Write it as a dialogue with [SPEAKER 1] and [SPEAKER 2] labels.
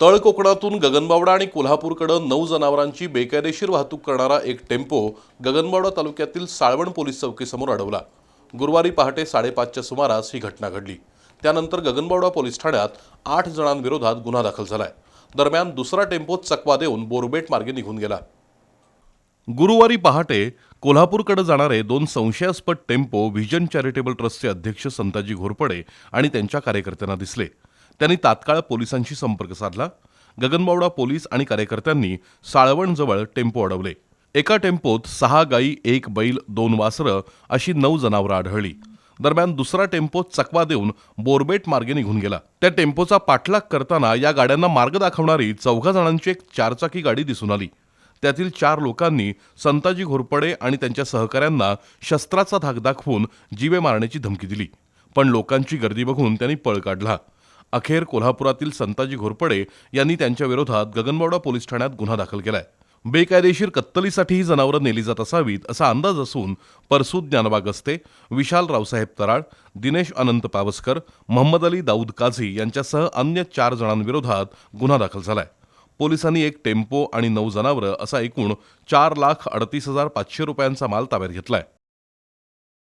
[SPEAKER 1] तळ कोकणातून गगनबावडा आणि कोल्हापूरकडं नऊ जनावरांची बेकायदेशीर वाहतूक करणारा एक टेम्पो गगनबावडा तालुक्यातील साळवण पोलीस चौकीसमोर अडवला. गुरुवारी पहाटे साडेपाचच्या सुमारास ही घटना घडली. त्यानंतर गगनबावडा पोलीस ठाण्यात आठ जणांविरोधात गुन्हा दाखल झालाय. दरम्यान दुसरा टेम्पो चकवा देऊन बोरबेट मार्गे निघून गेला. गुरुवारी पहाटे कोल्हापूरकडे जाणारे दोन संशयास्पद टेम्पो व्हिजन चॅरिटेबल ट्रस्टचे अध्यक्ष संताजी घोरपडे आणि त्यांच्या कार्यकर्त्यांना दिसले. त्यांनी तात्काळ पोलिसांशी संपर्क साधला. गगनबावडा पोलीस आणि कार्यकर्त्यांनी साळवणजवळ टेम्पो अडवले. एका टेम्पोत सहा गायी एक बैल दोन वासरं अशी नऊ जनावरं आढळली. दरम्यान दुसरा टेम्पो चकवा देऊन बोरबेट मार्गे निघून गेला. त्या टेम्पोचा पाठलाग करताना या गाड्यांना मार्ग दाखवणारी चौघा जणांची एक चारचाकी गाडी दिसून आली. त्यातील चार लोकांनी संताजी घोरपडे आणि त्यांच्या सहकाऱ्यांना शस्त्राचा धाक दाखवून जीवे मारण्याची धमकी दिली. पण लोकांची गर्दी बघून त्यांनी पळ काढला. अखेर कोल्हापुरातील संताजी घोरपडे यांनी त्यांच्या विरोधात गगनबावडा पोलीस ठाण्यात गुन्हा दाखल केलाय. बेकायदेशीर कत्तलीसाठी ही जनावरं नेली जात असावीत असा अंदाज असून परसूद ज्ञानबा गस्ते विशाल रावसाहेब तराळ दिनेश अनंत पावसकर मोहम्मद अली दाऊद काझी यांच्यासह अन्य चार जणांविरोधात गुन्हा दाखल झालाय. पोलिसांनी एक टेम्पो आणि नऊ जनावरं असा एकूण चार लाख अडतीस हजार पाचशे रुपयांचा माल ताब्यात घेतलाय.